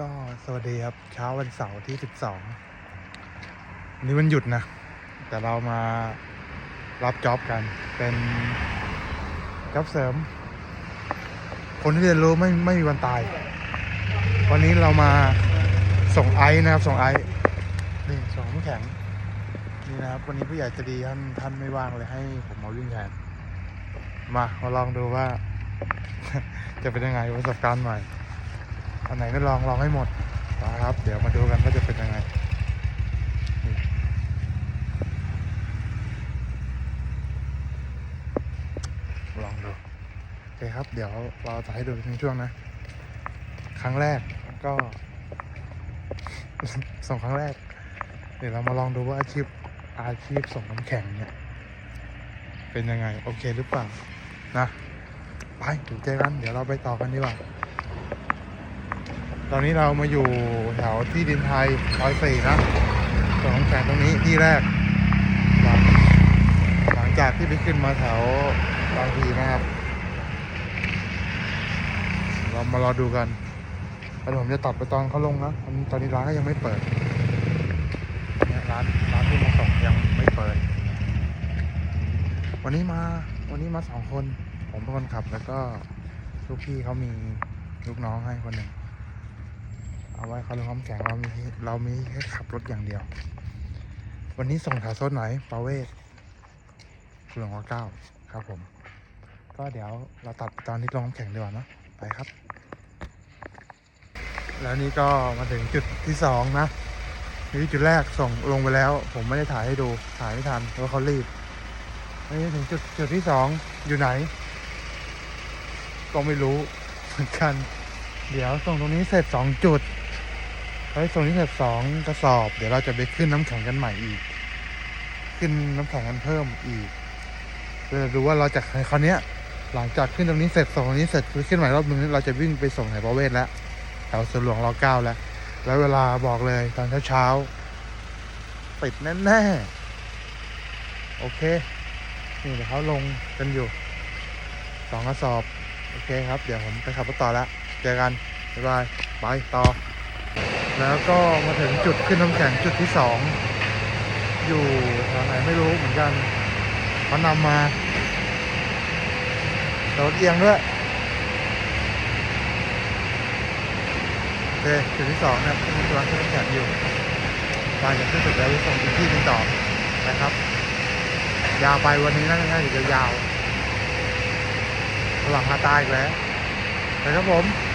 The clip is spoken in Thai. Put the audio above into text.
ก็สวัสดีครับเช้าวันเสาร์ที่ 12 นี่วันหยุดนะ แต่เรามารับจ็อบกัน เป็นจ็อบเสริม คนที่เรียนรู้ไม่ไม่มีวันตาย วันนี้เรามาส่งไอซ์นะครับ ส่งไอซ์นี่ส่งน้ำแข็ง นี่นะครับ วันนี้ผู้ใหญ่จะดีท่านท่านไม่ว่างเลยให้ผมมาวิ่งแทนมามาลองดูว่า จะเป็นยังไงประสบการณ์ใหม่ อันไหนก็ลองลองให้หมดนะครับ เดี๋ยวมาดูกันว่าจะเป็นยังไงลองดูโอเคครับ เดี๋ยวเราจะให้ดูในช่วงนะ ครั้งแรกก็ ส่งครั้งแรก เดี๋ยวเรามาลองดูว่าอาชีพอาชีพส่งน้ำแข็งเนี่ย เป็นยังไง โอเคหรือเปล่านะ ไปเดี๋ยวเจอกัน เดี๋ยวเราไปต่อกันดีกว่า ตอนนี้เรามาอยู่แถวที่ดินไทยร้อยสี่นะส่งแข็งตรงนี้ที่แรก หลังหลังจากที่ไปขึ้นมาแถวบางพีนะครับ เรามารอดูกันแล้วผมจะตัดไปตอนเขาลงนะตอนนี้ร้านก็ยังไม่เปิดเนี่ยร้านร้านที่มาส่งยังไม่เปิด วันนี้มาวันนี้มาสองคน ผมเป็นคนขับแล้วก็ลูกพี่เขามีลูกน้องให้คนหนึ่ง อาไว้เขาลงน้ำแข็งเรามีเรามีแค่ขับรถอย่างเดียว วันนี้ส่งถวโซนไหนปาเวศหลวงพ่อเก้าครับผม ก็เดี๋ยวเราตัดตอนที่ลงน้ำแข็งดีกว่าเนอะไปครับ แล้วนี่ก็มาถึงจุดที่สองนะนี่จุดแรกส่งลงไปแล้ว ผมไม่ได้ถ่ายให้ดูถ่ายไม่ทันเพราะเขารีบนี่ถึงจุดจุดที่สองอยู่ไหน ก็ไม่รู้เหมือนกัน เดี๋ยวส่งตรงนี้เสร็จสองจุด แล้ส่งนี้เสร็จสองกระสอบ เดี๋ยวเราจะไปขึ้นน้ำแข็งกันใหม่อีก ขึ้นน้ำแข็งกันเพิ่มอีกเพื่อดูว่าเราจะคราวเนี้ยหลังจากขึ้นตรงนี้เสร็จส่งตรงนี้เสร็จขึ้นใหม่รอบนึงเราจะวิ่งไปส่งแถวประเวศแล้วแถวสวนหลวงรอเก้าแล้ว แล้วเวลาบอกเลยตอนเช้าเช้าปิดแน่ๆโอเค นี่เดี๋ยวเขาลงกันอยู่สองกระสอบ โอเคครับ เดี๋ยวผมไปขับรถต่อแล้วเจอกันบ๊ายบายไปต่อ แล้วก็มาถึงจุดขึ้นน้ำแข็งจุดที่สองอยู่แถวไหนไม่รู้เหมือนกันเขานำมารถเอียงด้วยโอเคจุดที่สองเนี่ยมีตัวขึ้นน้ำแข็งอยู่ไปจะขึ้นสุดแล้วจะส่งอีกที่หนึงต่อนะครับ ยาวไปวันนี้น่าจะยาวๆระหว่างมาตายอีกแล้วไปครับผม